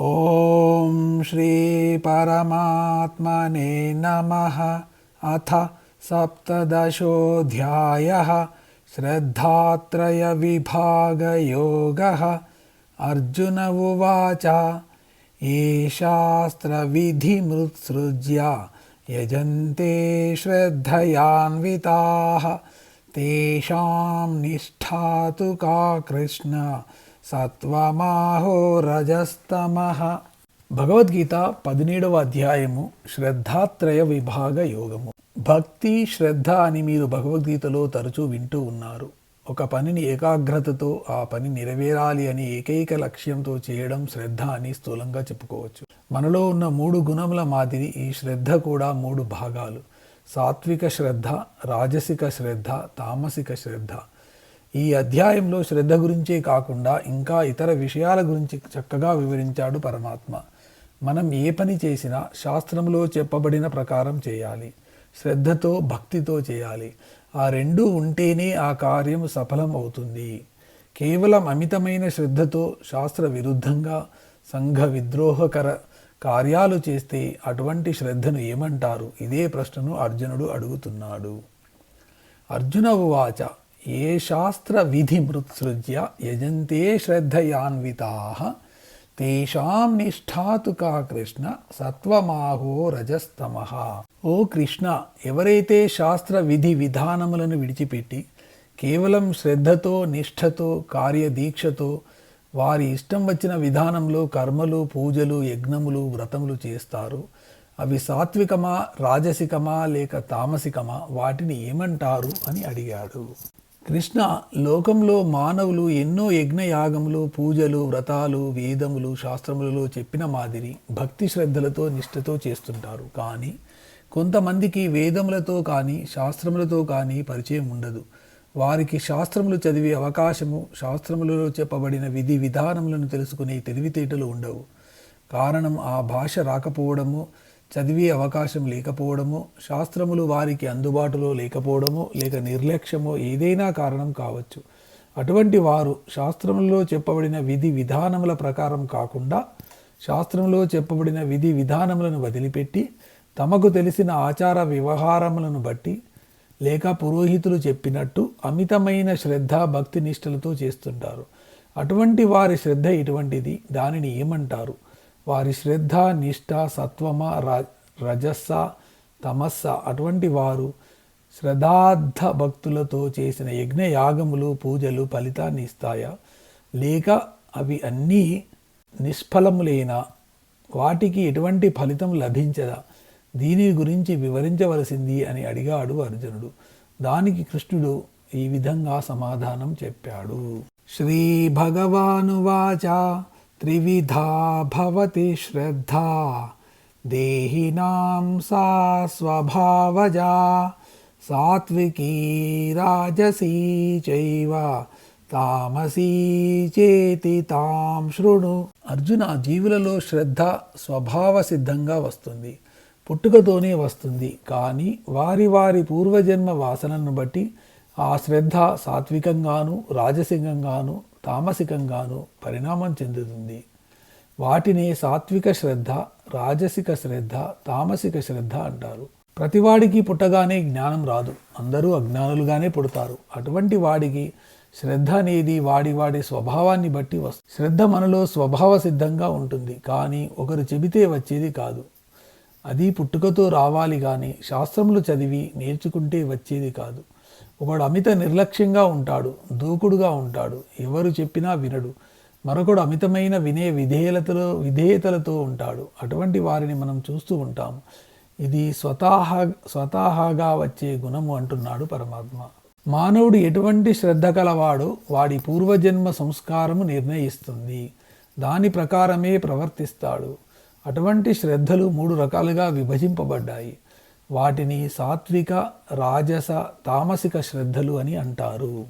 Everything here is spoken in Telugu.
ॐ श्रीपरमात्मने नमः। अथ सप्तदशोऽध्यायः। श्रद्धात्रयविभागयोगः। अर्जुन उवाच, ये शास्त्रविधिमृत्सृज्य यजन्ते श्रद्धयान्विताः। तेषां निष्ठा तु का कृष्ण। సత్వమాహో రజస్తమ. భగవద్గీత పదిహేడవ అధ్యాయము శ్రద్ధాత్రయ విభాగ యోగము. భక్తి శ్రద్ధ అని మీరు భగవద్గీతలో తరచూ వింటూ ఉన్నారు. ఒక పనిని ఏకాగ్రతతో ఆ పని నెరవేరాలి అని ఏకైక లక్ష్యంతో చేయడం శ్రద్ధ అని స్థూలంగా చెప్పుకోవచ్చు. మనలో ఉన్న మూడు గుణముల మాదిరి ఈ శ్రద్ధ కూడా మూడు భాగాలు. సాత్విక శ్రద్ధ రాజసిక శ్రద్ధ తామసిక శ్రద్ధ. ఈ అధ్యాయంలో శ్రద్ధ గురించే కాకుండా ఇంకా ఇతర విషయాల గురించి చక్కగా వివరించాడు పరమాత్మ. మనం ఏ పని చేసినా శాస్త్రంలో చెప్పబడిన ప్రకారం చేయాలి. శ్రద్ధతో భక్తితో చేయాలి. ఆ రెండూ ఉంటేనే ఆ కార్యం సఫలం అవుతుంది. కేవలం అమితమైన శ్రద్ధతో శాస్త్ర విరుద్ధంగా సంఘ విద్రోహకర కార్యాలు చేస్తే అటువంటి శ్రద్ధను ఏమంటారు? ఇదే ప్రశ్నను అర్జునుడు అడుగుతున్నాడు. అర్జున ఉవాచ ఏ శాస్త్ర విధి మృత్సృజ్య యజంతే శ్రద్ధయాన్వితా తేషాం నిష్ఠాతు కా కృష్ణ సత్వమాహో రజస్తమ. ఓ కృష్ణ ఎవరైతే శాస్త్ర విధి విధానములను విడిచిపెట్టి కేవలం శ్రద్ధతో నిష్ఠతో కార్యదీక్షతో వారి ఇష్టం వచ్చిన విధానంలో కర్మలు పూజలు యజ్ఞములు వ్రతములు చేస్తారు అవి సాత్వికమా రాజసికమా లేక తామసికమా వాటిని ఏమంటారు అని అడిగాడు. కృష్ణ లోకంలో మానవులు ఎన్నో యజ్ఞయాగములు పూజలు వ్రతాలు వేదములు శాస్త్రములలో చెప్పిన మాదిరి భక్తి శ్రద్ధలతో నిష్ఠతో చేస్తుంటారు. కానీ కొంతమందికి వేదములతో కానీ శాస్త్రములతో కానీ పరిచయం ఉండదు. వారికి శాస్త్రములు చదివే అవకాశము శాస్త్రములలో చెప్పబడిన విధి విధానములను తెలుసుకునే తెలివితేటలు ఉండవు. కారణం ఆ భాష రాకపోవడము చదివే అవకాశం లేకపోవడము శాస్త్రములు వారికి అందుబాటులో లేకపోవడమో లేక నిర్లక్ష్యమో ఏదైనా కారణం కావచ్చు. అటువంటి వారు శాస్త్రములలో చెప్పబడిన విధి విధానముల ప్రకారం కాకుండా శాస్త్రంలో చెప్పబడిన విధి విధానములను వదిలిపెట్టి తమకు తెలిసిన ఆచార వ్యవహారములను బట్టి లేక పురోహితులు చెప్పినట్టు అమితమైన శ్రద్ధ భక్తి నిష్టలతో చేస్తుంటారు. అటువంటి వారి శ్రద్ధ ఇటువంటిది దానిని ఏమంటారు? వారి శ్రద్ధ నిష్ఠ సత్వమ రజస్స తమస్స అటువంటి వారు శ్రద్ధార్థ భక్తులతో చేసిన యజ్ఞ యాగములు పూజలు ఫలితాన్ని ఇస్తాయా? లేక అవి అన్నీ నిష్ఫలములైన వాటికి ఎటువంటి ఫలితం లభించదా? దీని గురించి వివరించవలసింది అని అడిగాడు అర్జునుడు. దానికి కృష్ణుడు ఈ విధంగా సమాధానం చెప్పాడు. శ్రీ భగవానువాచ त्रिविधा भवति श्रद्धा देहिनां सा स्वभावजा सात्विकी राजसी चैव తామసీ చేతి తాం శృణు అర్జున జీవులలో శ్రద్ధ స్వభావ సిద్ధంగా వస్తుంది పుట్టుకతోనే వస్తుంది కానీ వారి వారి పూర్వజన్మ వాసనను బట్టి ఆ శ్రద్ధ సాత్వికంగాను రాజసికంగాను తామసికంగాను పరిణామం చెందుతుంది. వాటిని సాత్విక శ్రద్ధ రాజసిక శ్రద్ధ తామసిక శ్రద్ధ అంటారు. ప్రతివాడికి పుట్టగానే జ్ఞానం రాదు. అందరూ అజ్ఞానులుగానే పుడతారు. అటువంటి వాడికి శ్రద్ధ అనేది వాడి వాడి స్వభావాన్ని బట్టి వస్తుంది శ్రద్ధ మనలో స్వభావ సిద్ధంగా ఉంటుంది. కానీ ఒకరు చెబితే వచ్చేది కాదు. అది పుట్టుకతో రావాలి కానీ శాస్త్రములు చదివి నేర్చుకుంటే వచ్చేది కాదు. ఒకడు అమిత నిర్లక్ష్యంగా ఉంటాడు దూకుడుగా ఉంటాడు ఎవరు చెప్పినా వినడు. మరొకడు అమితమైన వినే విధేయతలో విధేయతలతో ఉంటాడు. అటువంటి వారిని మనం చూస్తూ ఉంటాం. ఇది స్వతహా స్వతహాగా వచ్చే గుణము అంటున్నాడు పరమాత్మ. మానవుడు ఎటువంటి శ్రద్ధ కలవాడో వాడి పూర్వజన్మ సంస్కారము నిర్ణయిస్తుంది. దాని ప్రకారమే ప్రవర్తిస్తాడు. అటువంటి శ్రద్ధలు మూడు రకాలుగా విభజింపబడ్డాయి. వాటిని సాత్విక రాజస తామసిక శ్రద్ధలు అని అంటారు.